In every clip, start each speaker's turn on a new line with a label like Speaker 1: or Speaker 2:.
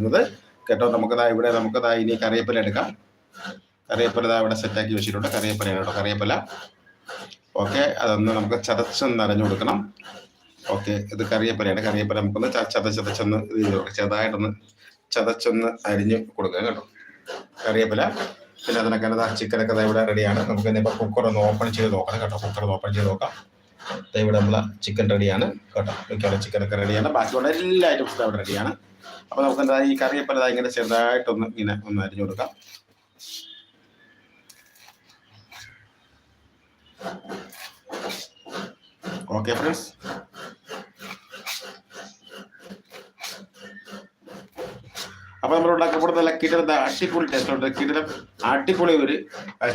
Speaker 1: ചെയ്യുന്നത് കേട്ടോ നമുക്കതാ ഇവിടെ നമുക്കതാ ഇനി കറിയപ്പല എടുക്കാം. കറിയപ്പല ഇതാ ഇവിടെ സെറ്റാക്കി വെച്ചിട്ടുണ്ട്. കറിയപ്പല കേട്ടോ കറിയപ്പല ഓക്കെ അതൊന്ന് നമുക്ക് ചതച്ചൊന്ന് അരഞ്ഞു കൊടുക്കണം. ഓക്കെ ഇത് കറിയപ്പലയാണ് കറിയപ്പല നമുക്കൊന്ന് ചത ചതച്ചൊന്ന്. ചെറുതായിട്ടൊന്ന് ചതച്ചൊന്ന് അരിഞ്ഞ് കൊടുക്കുക കേട്ടോ. കറിയപ്പല പിന്നെ അതിനൊക്കെ ചിക്കനൊക്കെ ഇവിടെ റെഡിയാണ് നമുക്ക് ഇനിയിപ്പോൾ കുക്കർ ഒന്ന് ഓപ്പൺ ചെയ്ത് നോക്കണം കേട്ടോ. കുക്കർ ഒന്ന് ഓപ്പൺ ചെയ്ത് നോക്കാം. ഇവിടെ നമ്മളെ ചിക്കൻ റെഡിയാണ് കേട്ടോ. മിക്കുള്ള ചിക്കനൊക്കെ റെഡിയാണ് ബാക്കിയുള്ള എല്ലാ ഐറ്റംസും അവിടെ റെഡിയാണ് അപ്പോൾ നമുക്ക് എന്താ ഈ കറിവേപ്പില ദാ ഇങ്ങനെ ചെറുതായിട്ടൊന്ന് ഇങ്ങനെ ഒന്ന് അരിഞ്ഞു കൊടുക്കാം. ഓക്കെ ഫ്രണ്ട്സ് അപ്പൊ നമ്മൾ ഉണ്ടാക്കുമ്പോൾ നല്ല കിടല അടിപൊളി ടേസ്റ്റ് ഉണ്ട്. കിടലം അടിപൊളി ഒരു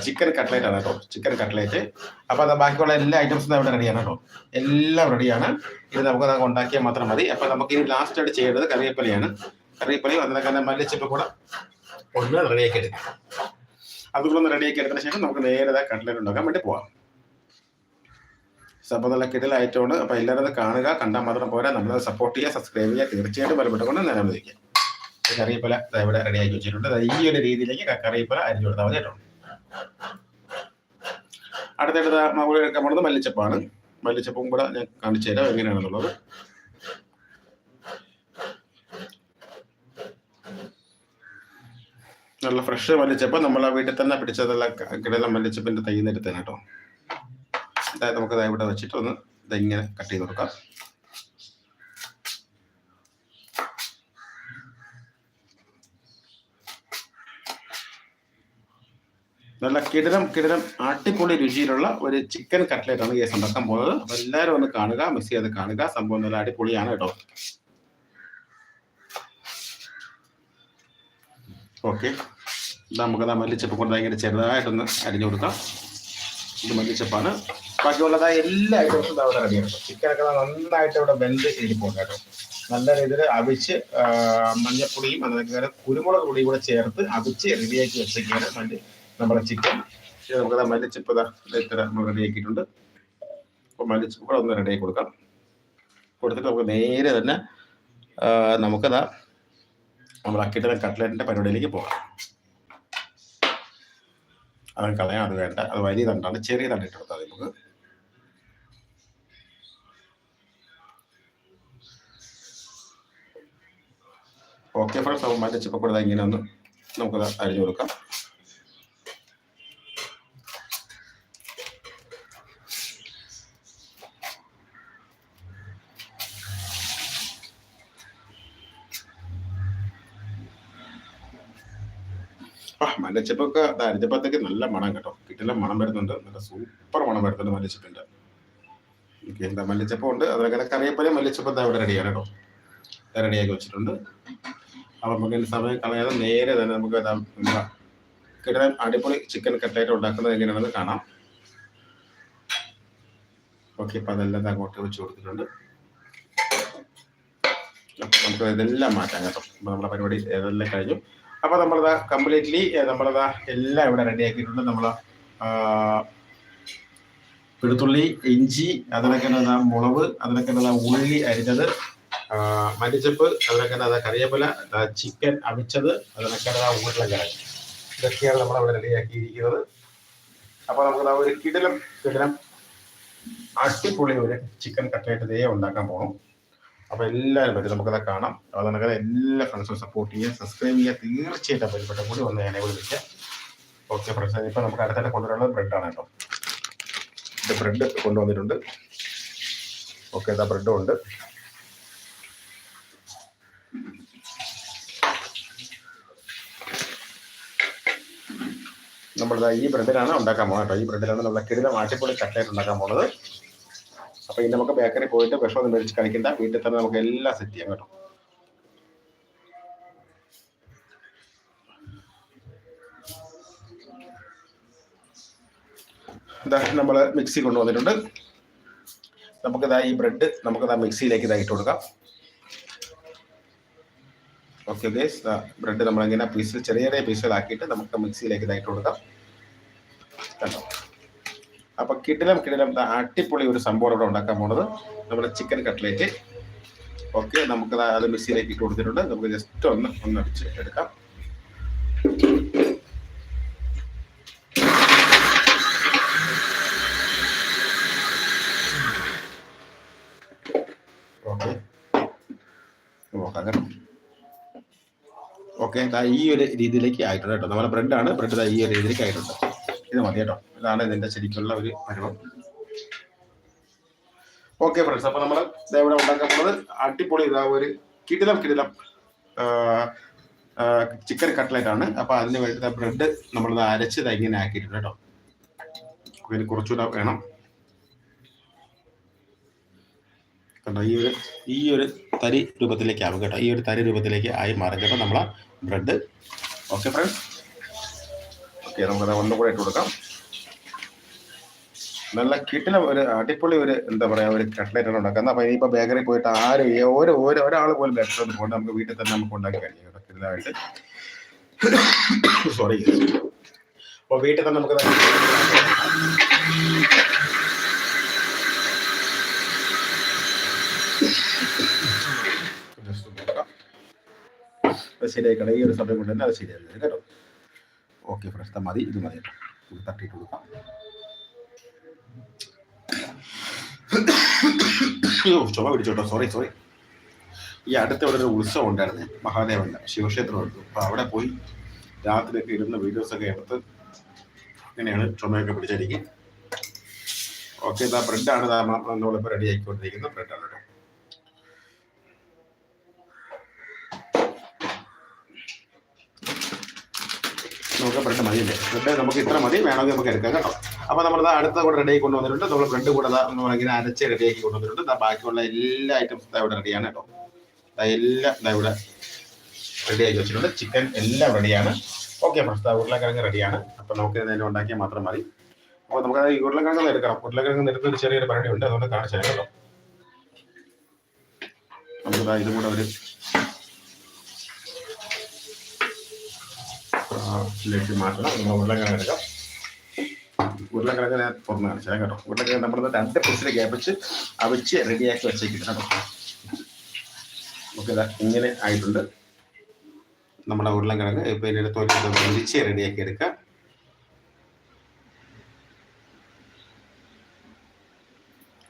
Speaker 1: ചിക്കൻ കട്ട്ലേറ്റ് ആണ് കേട്ടോ. ചിക്കൻ കട്ട്ലേറ്റ് അപ്പൊ അത് ബാക്കിയുള്ള എല്ലാ ഐറ്റംസും ഇവിടെ റെഡിയാണ് കേട്ടോ. എല്ലാം റെഡിയാണ് ഇത് നമുക്ക് ഉണ്ടാക്കിയാൽ മാത്രം മതി. അപ്പൊ നമുക്ക് ഇനി ലാസ്റ്റ് ആയിട്ട് ചെയ്യേണ്ടത് കറിവേപ്പിലയാണ്. കറിവേപ്പിലയും അതിനൊക്കെ തന്നെ മല്ലിച്ചപ്പ് കൂടെ ഒന്ന് റെഡിയാക്കി എടുക്കാം. അതുകൂടെ ഒന്ന് റെഡിയാക്കി എടുത്തതിന് ശേഷം നമുക്ക് നേരെ കട്ട്ലേറ്റ് ഉണ്ടാക്കാൻ വേണ്ടി പോവാം. അപ്പോൾ നല്ല കിടലായിട്ടുണ്ട്. അപ്പൊ അപ്പോൾ എല്ലാവരും കാണുക. കണ്ടാൽ മാത്രം പോരാ. നമ്മളത് സപ്പോർട്ട് ചെയ്യുക സബ്സ്ക്രൈബ് ചെയ്യുക. തീർച്ചയായിട്ടും ബലപ്പെട്ടുകൊണ്ട് നേരം വിധിക്കുക കറിയപ്പല ഇവിടെ റെഡിയാക്കി വെച്ചിട്ടുണ്ട്. ഈ ഒരു രീതിയിലേക്ക് കറിയപ്പല അരിഞ്ഞു കൊടുത്താൽ മതി കേട്ടോ. അടുത്തായിട്ട് ദാ നമ്മൾ മല്ലിച്ചപ്പാണ്. മല്ലിച്ചപ്പും കൂടെ ഞാൻ കാണിച്ചു തരാം എങ്ങനെയാണെന്നുള്ളത്. നല്ല ഫ്രഷ് മല്ലിച്ചപ്പ്. നമ്മൾ ആ വീട്ടിൽ തന്നെ പിടിച്ചതല്ല കിടല മല്ലിച്ചപ്പിന്റെ തൈ എടുത്തേനെ കേട്ടോ. അതായത് നമുക്ക് ഇവിടെ വെച്ചിട്ട് ഒന്ന് ഇതെങ്ങനെ കട്ട് ചെയ്ത് കൊടുക്കാം. നല്ല കിടിലം കിടിലം അടിപൊളി രുചിയിലുള്ള ഒരു ചിക്കൻ കട്ട്ലേറ്റ് ആണ് കേസ് ഉണ്ടാക്കാൻ പോകുന്നത്. അപ്പൊ എല്ലാവരും ഒന്ന് കാണുക മിസ് ചെയ്ത് കാണുക. സംഭവം നല്ല അടിപൊളിയാണ് കേട്ടോ. ഓക്കെ നമുക്ക് മല്ലിച്ചപ്പ് കൊണ്ട് ഭയങ്കര ചെറുതായിട്ടൊന്ന് അരിഞ്ഞു കൊടുക്കാം. ഇത് മല്ലിച്ചപ്പാണ്. ബാക്കിയുള്ളതായ എല്ലാ ഐറ്റംസും അവിടെ റെഡിയാണ് ചിക്കനൊക്കെ നന്നായിട്ട് ഇവിടെ വെന്ത് ഇരിപ്പുണ്ട് കേട്ടോ. നല്ല രീതിയിൽ അവിച്ച് മഞ്ഞപ്പൊടിയും അതിനൊക്കെ കുരുമുളക് പൊടിയും കൂടെ ചേർത്ത് അവിച്ച് റെഡിയാക്കി വെച്ചേക്കാണ് മല്ലി നമ്മുടെ ചിക്കൻ. നമുക്ക് മല്ലിച്ചപ്പ് ഇതാ ഇത്ര നമ്മൾ റെഡിയാക്കിയിട്ടുണ്ട് അപ്പോൾ മല്ലിച്ചപ്പ് കൂടെ ഒന്ന് റെഡിയാക്കി കൊടുക്കാം. കൊടുത്തിട്ട് നമുക്ക് നേരെ തന്നെ നമുക്ക് നമുക്കതാ നമ്മൾ അക്കിട്ടുന്ന കട്ട്ലറ്റിന്റെ പരിപാടിയിലേക്ക് പോകാം. അത് കളയാൻ അത് വേണ്ട. അത് വലിയ തണ്ടാണ് ചെറിയ തണ്ടിട്ട് കൊടുത്താൽ നമുക്ക്. ഓക്കെ ഫ്രണ്ട്സ് അപ്പോൾ മറ്റേ ചിപ്പക്കൂടെ ഇങ്ങനെ ഒന്ന് നമുക്കത് അരിഞ്ഞു കൊടുക്കാം ആ മല്ലച്ചപ്പൊക്കെ അരിച്ചപ്പത്തേക്ക് നല്ല മണം കേട്ടോ. കിട്ടില്ല മണം വരുന്നുണ്ട്. നല്ല സൂപ്പർ മണം വരുന്നുണ്ട് മല്ലച്ചപ്പിന്റെ. ഓക്കെ എന്താ മല്ലിച്ചപ്പം ഉണ്ട്. അതിനൊക്കെ കറിയപ്പനെ മല്ലിച്ചപ്പം ഇവിടെ റെഡിയാണ് കേട്ടോ. റെഡിയാക്കി വെച്ചിട്ടുണ്ട്. അപ്പം നമുക്ക് സമയം കളയാതെ നേരെ തന്നെ നമുക്ക് എന്താ നമ്മുടെ അടിപൊളി ചിക്കൻ കട്ടായിട്ട് ഉണ്ടാക്കുന്നത് എങ്ങനെയാണെന്ന് കാണാം. ഓക്കെ അപ്പം അതെല്ലാം അങ്ങോട്ട് വെച്ച് കൊടുത്തിട്ടുണ്ട്. നമുക്ക് ഇതെല്ലാം മാറ്റാം കേട്ടോ. നമ്മുടെ പരിപാടി ഇതെല്ലാം കഴിഞ്ഞു? അപ്പൊ നമ്മളത് കംപ്ലീറ്റ്ലി നമ്മളത് എല്ലാം ഇവിടെ റെഡി ആക്കിയിട്ടുണ്ട്. നമ്മൾ വെളുത്തുള്ളി ഇഞ്ചി അതിനൊക്കെ മുളക് അതിനൊക്കെ ഉള്ളി അരിഞ്ഞത് മല്ലിച്ചപ്പ് അതിനൊക്കെ എന്താ കറിവേപ്പില ചിക്കൻ അവിച്ചത് അതിനൊക്കെ ഉരുളക്കിഴങ്ങ്. ഇതൊക്കെയാണ് നമ്മൾ അവിടെ റെഡി ആക്കിയിരിക്കുന്നത്. അപ്പൊ നമുക്ക് ഒരു കിടിലം കിടിലം അടിപൊളി ഒരു ചിക്കൻ കട്ട്ലേറ്റ് ഇതേ ഉണ്ടാക്കാൻ പോകണം അപ്പൊ എല്ലാവരും പറ്റും. നമുക്കത് കാണാം. അതുകൊണ്ട് എല്ലാ ഫ്രണ്ട്സും സപ്പോർട്ട് ചെയ്യുക സബ്സ്ക്രൈബ് ചെയ്യുക. തീർച്ചയായിട്ടും പരിപ്പെട്ട കൂടി ഒന്ന് ഞാനെ കൂടി വിളിക്കാം ഓക്കെ ഫ്രണ്ട്സ് ഇപ്പൊ നമുക്ക് അടുത്തായിട്ട് കൊണ്ടുവരുന്നത് ബ്രെഡാണ് കേട്ടോ. ഇത് ബ്രെഡ് കൊണ്ടുവന്നിട്ടുണ്ട്. ഓക്കെ ഇതാ ബ്രെഡും ഉണ്ട്. നമ്മളിതാ ഈ ബ്രെഡിലാണ് ഉണ്ടാക്കാൻ പോകുന്നത് കേട്ടോ. ഈ ബ്രെഡിലാണ് നമ്മളെ കിടിലം മാറ്റിപ്പൊടി കട്ട്ലേറ്റ് ഉണ്ടാക്കാൻ പോകുന്നത് അപ്പൊ ഇനി നമുക്ക് ബേക്കറി പോയിട്ട് വിഷമൊന്നും മേടിച്ച് കഴിക്കണ്ട. വീട്ടിൽ തന്നെ നമുക്ക് എല്ലാം സെറ്റ് ചെയ്യാം കേട്ടോ. ഇതാ നമ്മൾ മിക്സി കൊണ്ടുവന്നിട്ടുണ്ട്. നമുക്കിതാ ഈ ബ്രെഡ് നമുക്കിതാ മിക്സിയിലേക്ക് ഇതായിട്ട് കൊടുക്കാം. ഓക്കെ ഗേസ് ബ്രെഡ് നമ്മളിങ്ങനെ പീസ് ചെറിയ ചെറിയ പീസുകളാക്കിയിട്ട് നമുക്ക് മിക്സിയിലേക്ക് ഇതായിട്ട് കൊടുക്കാം. കണ്ടോ? അപ്പൊ കിടിലം കിടിലം അടിപൊളി ഒരു സംഭവം ഇവിടെ ഉണ്ടാക്കാൻ പോണത്. നമ്മുടെ ചിക്കൻ കട്ട്ലേറ്റ് ഓക്കെ നമുക്ക് അത് മിക്സിയിലേക്ക് കൊടുത്തിട്ടുണ്ട്. നമുക്ക് ജസ്റ്റ് ഒന്ന് ഒന്ന് അടിച്ച് എടുക്കാം. ഓക്കെ ഓക്കെ ഈ ഒരു രീതിയിലേക്ക് ആയിട്ടുണ്ട് കേട്ടോ. നമ്മുടെ ബ്രെഡാണ് ബ്രെഡ് ഈ ഒരു രീതിയിലേക്ക് ആയിട്ടുണ്ട്. ഇത് മതി കേട്ടോ. ഇതാണ് ഇതിന്റെ ശരിക്കുള്ള ഒരു പരുവം. ഓക്കെ ഫ്രണ്ട്സ് അപ്പൊ നമ്മൾ ഇവിടെ ഉണ്ടാക്കാൻ പോകുന്നത് അടിപൊളി ഇതാ ഒരു കിടിലം കിടിലം ചിക്കൻ കട്ട്ലറ്റ് ആണ്. അപ്പൊ അതിന് വേണ്ടി ബ്രെഡ് നമ്മൾ അരച്ച് ഇങ്ങനെ ആക്കിയിട്ടുണ്ട് കേട്ടോ. അതിന് കുറച്ചുകൂടെ വേണം. കണ്ടോ ഈ ഒരു ഈ ഒരു തരി രൂപത്തിലേക്ക് ആവും കേട്ടോ. ഈ ഒരു തരി രൂപത്തിലേക്ക് ആയി മാറും. കേട്ടോ നമ്മളെ ബ്രെഡ് ഓക്കെ ഫ്രണ്ട്സ് ഓക്കെ നമുക്കത് ഒന്നും കൂടെ ഇട്ട് കൊടുക്കാം. നല്ല കിട്ടില ഒരു അടിപൊളി ഒരു എന്താ പറയാ ഒരു കട്ട്ലേറ്റ് ആണ് ഉണ്ടാക്കുന്നത്. അപ്പൊ ഇനിയിപ്പോ ബേക്കറി പോയിട്ട് ആരും ഓരോ ഓരോ ഒരാൾ പോലും ബേക്കറി പോകണ്ട നമുക്ക് വീട്ടിൽ തന്നെ നമുക്ക് ഉണ്ടാക്കി കഴിയും കേട്ടോ കിടിലമായിട്ട് സോറി അപ്പൊ വീട്ടിൽ തന്നെ നമുക്ക് ശരിയായിക്കണം ഈ ഒരു സമയം കൊണ്ട് തന്നെ അത് ശരിയായിരുന്നു കേട്ടോ. ഓക്കെ ഫ്രഷ് മതി. ഇത് മതി. ഇത് തട്ടിയിട്ട് കൊടുക്കാം. ചുമ പിടിച്ചോട്ടോ. സോറി സോറി ഈ അടുത്ത ഇവിടെ ഒരു ഉത്സവം ഉണ്ടായിരുന്നു. മഹാദേവന്റെ ശിവക്ഷേത്രം എടുത്തു അപ്പൊ അവിടെ പോയി രാത്രിയൊക്കെ ഇരുന്ന് വീഡിയോസ് ഒക്കെ എടുത്ത് ഇങ്ങനെയാണ് ചുമയൊക്കെ പിടിച്ചിരിക്കും ഓക്കെ ഇതാ ബ്രെഡാണ് നമ്മളിപ്പോൾ റെഡി ആയിക്കൊണ്ടിരിക്കുന്നത് ബ്രെഡാണ് കേട്ടോ നമുക്ക് ബ്രെഡ് മതിയല്ലേ ബ്രെഡ് നമുക്ക് ഇത്ര മതി വേണമെങ്കിൽ നമുക്ക് എടുക്കാം കേട്ടോ. അപ്പൊ നമ്മൾ അടുത്ത കൂടെ റെഡി ആക്കി കൊണ്ടുവന്നിട്ടുണ്ട്. നമ്മൾ ബ്രെഡ് കൂടെ ഇങ്ങനെ അരച്ച് റെഡി ആക്കി കൊണ്ടുവന്നിട്ടുണ്ട്. ബാക്കിയുള്ള എല്ലാ ഐറ്റംസും ഇവിടെ റെഡിയാണ് കേട്ടോ. എല്ലാം ഇവിടെ റെഡി ആക്കി വെച്ചിട്ടുണ്ട്. ചിക്കൻ എല്ലാം റെഡിയാണ് ഓക്കെ ഫ്രണ്ട്സ് ഉരുളക്കിഴങ്ങ് റെഡിയാണ് അപ്പൊ നമുക്ക് ഇതിനെ ഉണ്ടാക്കിയാൽ മാത്രം മതി. അപ്പോൾ നമുക്ക് ഈ ഉരുളക്കിഴങ്ങ് എടുക്കണം. ഉരുളക്കിഴങ്ങ് എടുത്ത് ഒരു ചെറിയൊരു പരിപാടി ഉണ്ട്. അതുകൊണ്ട് കാണിച്ചു കേട്ടോ. നമുക്ക് ഇതും കൂടെ ഒരു ഇതിലേക്ക് മാറ്റണം. നമ്മൾ ഉരുളക്കിഴങ്ങ് എടുക്കാം ഉരുളക്കിഴങ്ങ് ഞാൻ തുറന്ന് കാണിച്ചാൽ കേട്ടോ. ഉരുളക്കിഴങ്ങ് നമ്മൾ രണ്ട് പിസിൽ ഗ്യാപ്പിച്ച് അവിച്ച് റെഡിയാക്കി വെച്ചേക്കിട്ട് കേട്ടോ. ഓക്കെ ഇതാ ഇങ്ങനെ ആയിട്ടുണ്ട്. നമ്മുടെ ഉരുളക്കിഴങ്ങ് ഇപ്പം ഇതിന്റെ തോറ്റ വലിച്ച് റെഡിയാക്കി എടുക്കാം.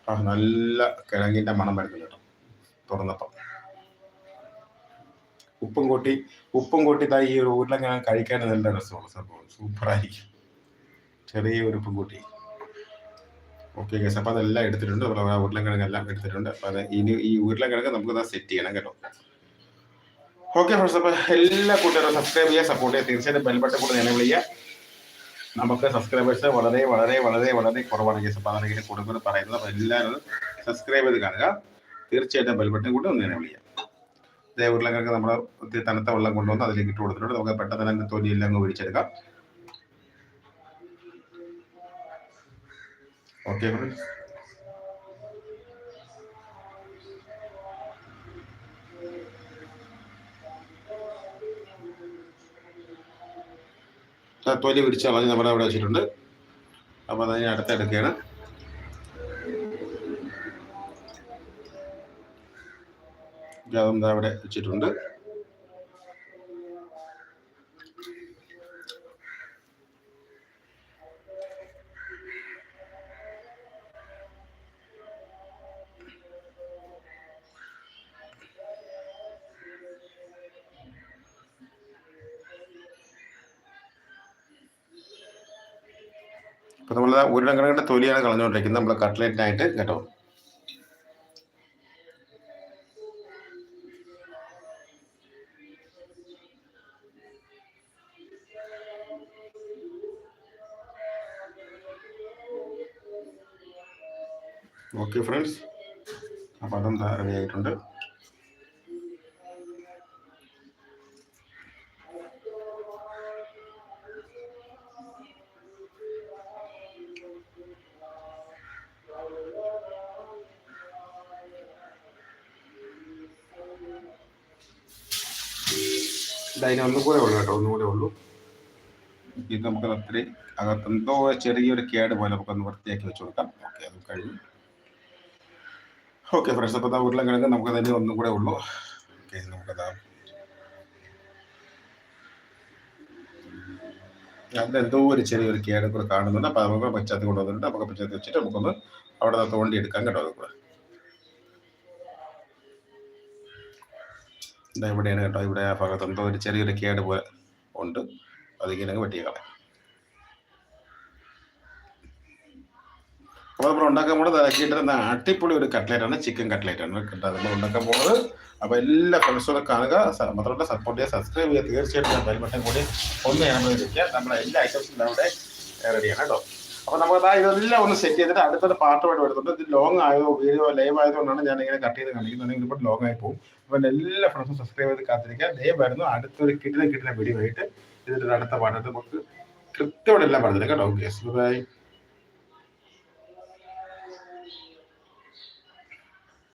Speaker 1: ആ നല്ല കിഴങ്ങിന്റെ മണം വരുന്നുണ്ട് കേട്ടോ. തുറന്നപ്പം. ഉപ്പും കൂട്ടി ഉപ്പും കൂട്ടി ഈ ഒരു ഞാൻ കഴിക്കാൻ നല്ല രസമാണ് സംഭവം. സൂപ്പറായിരിക്കും ചെറിയ ഒരു ഉപ്പും കൂട്ടി. ഓക്കെ ഗസ് അപ്പോൾ അതെല്ലാം എടുത്തിട്ടുണ്ട്. നമ്മൾ ഉരുളക്കിഴങ്ങ് എല്ലാം എടുത്തിട്ടുണ്ട്. അപ്പോൾ അത് ഇനി ഈ ഉരുളക്കിഴങ്ങ് നമുക്ക് സെറ്റ് ചെയ്യണം കേട്ടോ. ഓക്കെ ഫ്രണ്ട്സ് അപ്പോൾ എല്ലാ കൂട്ടുകാരും സബ്സ്ക്രൈബ് ചെയ്യുക സപ്പോർട്ട് ചെയ്യുക. തീർച്ചയായിട്ടും ബെൽബട്ടൺ കൂടെ എനേബിൾ ചെയ്യുക. നമുക്ക് സബ്സ്ക്രൈബേഴ്സ് വളരെ വളരെ വളരെ വളരെ കുറവാണ് കേസ് അപ്പോൾ അതാണ് ഇങ്ങനെ പറയുന്നത്. അപ്പോൾ എല്ലാവരും സബ്സ്ക്രൈബ് ചെയ്ത് കാണുക. തീർച്ചയായിട്ടും ബെൽബട്ടൺ കൂടെ ഒന്ന് എനേബിൾ ചെയ്യാം ഇതേ ഉരുളക്കിഴങ്ങ് നമ്മൾ ഒത്തിരി തണുത്ത വെള്ളം കൊണ്ടുവന്ന് അതിലേക്ക് ഇട്ട് കൊടുത്തിട്ടുണ്ട്. നമുക്ക് പെട്ടെന്ന് തന്നെ തൊലിയെല്ലാം അങ്ങ് ഒഴിച്ചെടുക്കാം ഓക്കെ ഫ്രണ്ട്സ് തൊലി പിടിച്ച് മതി നമ്മുടെ അവിടെ വെച്ചിട്ടുണ്ട്. അപ്പോൾ അതിന് അടുത്തെടുക്കുകയാണ് ദാ അവിടെ വെച്ചിട്ടുണ്ട്. അപ്പോൾ നമ്മൾ ഉരുളക്കിഴങ്ങിന്റെ തൊലിയാണ് കളഞ്ഞുകൊണ്ടിരിക്കുന്നത്. നമ്മൾ കട്ട്ലേറ്റിനായിട്ട് കേട്ടോ. ഓക്കെ ഫ്രണ്ട്സ് അപ്പോൾ അതും റെഡി ആയിട്ടുണ്ട്. ഒന്നും കൂടെ ഉള്ളൂ കേട്ടോ ഒന്നും കൂടെ ഉള്ളൂ. ഇത് നമുക്ക് അത്രയും അകത്ത് എന്തോ ചെറിയൊരു കേട് പോലെ നമുക്കൊന്ന് വൃത്തിയാക്കി വെച്ച് കൊടുക്കാം. ഓക്കെ അത് കഴിഞ്ഞു. ഓക്കെ ഫ്രണ്ട്സ് അപ്പോൾ ഉരുളക്കിഴങ്ങ് നമുക്ക് തന്നെ ഒന്നും കൂടെ ഉള്ളൂ. ഓക്കെ നമുക്കതാ. അതിലെന്തോ ഒരു ചെറിയൊരു കേട് കൂടെ കാണുന്നുണ്ട്. അപ്പോൾ നമുക്ക് പശ്ചാത്തലം കൊണ്ടുവന്നിട്ട് നമുക്ക് പശ്ചാത്തലം വെച്ചിട്ട് നമുക്കൊന്ന് അവിടെ തോണ്ടി എടുക്കാൻ കേട്ടോ അത് കൂടെ. ഇതാ ഇവിടെയാണ് കേട്ടോ. ഇവിടെ ആ ഭാഗത്ത് എന്തോ ഒരു ചെറിയൊരു കേട് പോലെ ഉണ്ട്. അതിങ്ങനെ വെട്ടിയേക്കാം. അപ്പോൾ നമ്മൾ ഉണ്ടാക്കാൻ പോകുന്നത് ഇതാക്കിയിട്ട് അടിപൊളി ഒരു കട്ട്ലേറ്റ് ആണ് ചിക്കൻ കട്ട്ലേറ്റ് ആണ് കേട്ടോ. നമ്മൾ ഉണ്ടാക്കാൻ പോകുന്നത് അപ്പോൾ എല്ലാ ഫ്രണ്ട്സും കാണുക. മാത്രമല്ല സപ്പോർട്ട് ചെയ്യുക സബ്സ്ക്രൈബ് ചെയ്യുക. തീർച്ചയായിട്ടും പരിമിഷം കൂടി ഒന്ന് നമ്മൾ ഇരിക്കുക നമ്മുടെ എല്ലാ ഐറ്റംസും അവിടെ റെഡിയാണ് കേട്ടോ. അപ്പോൾ നമുക്ക് അതാ ഇതെല്ലാം ഒന്ന് സെറ്റ് ചെയ്തിട്ട് അടുത്തൊരു പാർട്ടുമായിട്ട് വരുന്നുണ്ട്. ഇത് ലോങ് ആയോ വീഡിയോ ലൈവ് ആയതുകൊണ്ടാണ് ഞാൻ ഇങ്ങനെ കട്ട് ചെയ്ത് കാണിക്കുന്നുണ്ടെങ്കിൽ ഇപ്പോൾ ലോങ് ആയി പോകും. അപ്പോൾ എല്ലാ ഫ്രണ്ട്സും സബ്സ്ക്രൈബ് ചെയ്ത് കാത്തിരിക്കുക. ലൈവ് വരുന്നു അടുത്തൊരു കിട്ടുന്ന കിട്ടുന്ന വീഡിയോ ആയിട്ട്. ഇതിന്റെ അടുത്ത പാട്ടത്ത് നമുക്ക് കൃത്യമായിട്ട് എല്ലാം പറഞ്ഞില്ല കേട്ടോ. Okay bye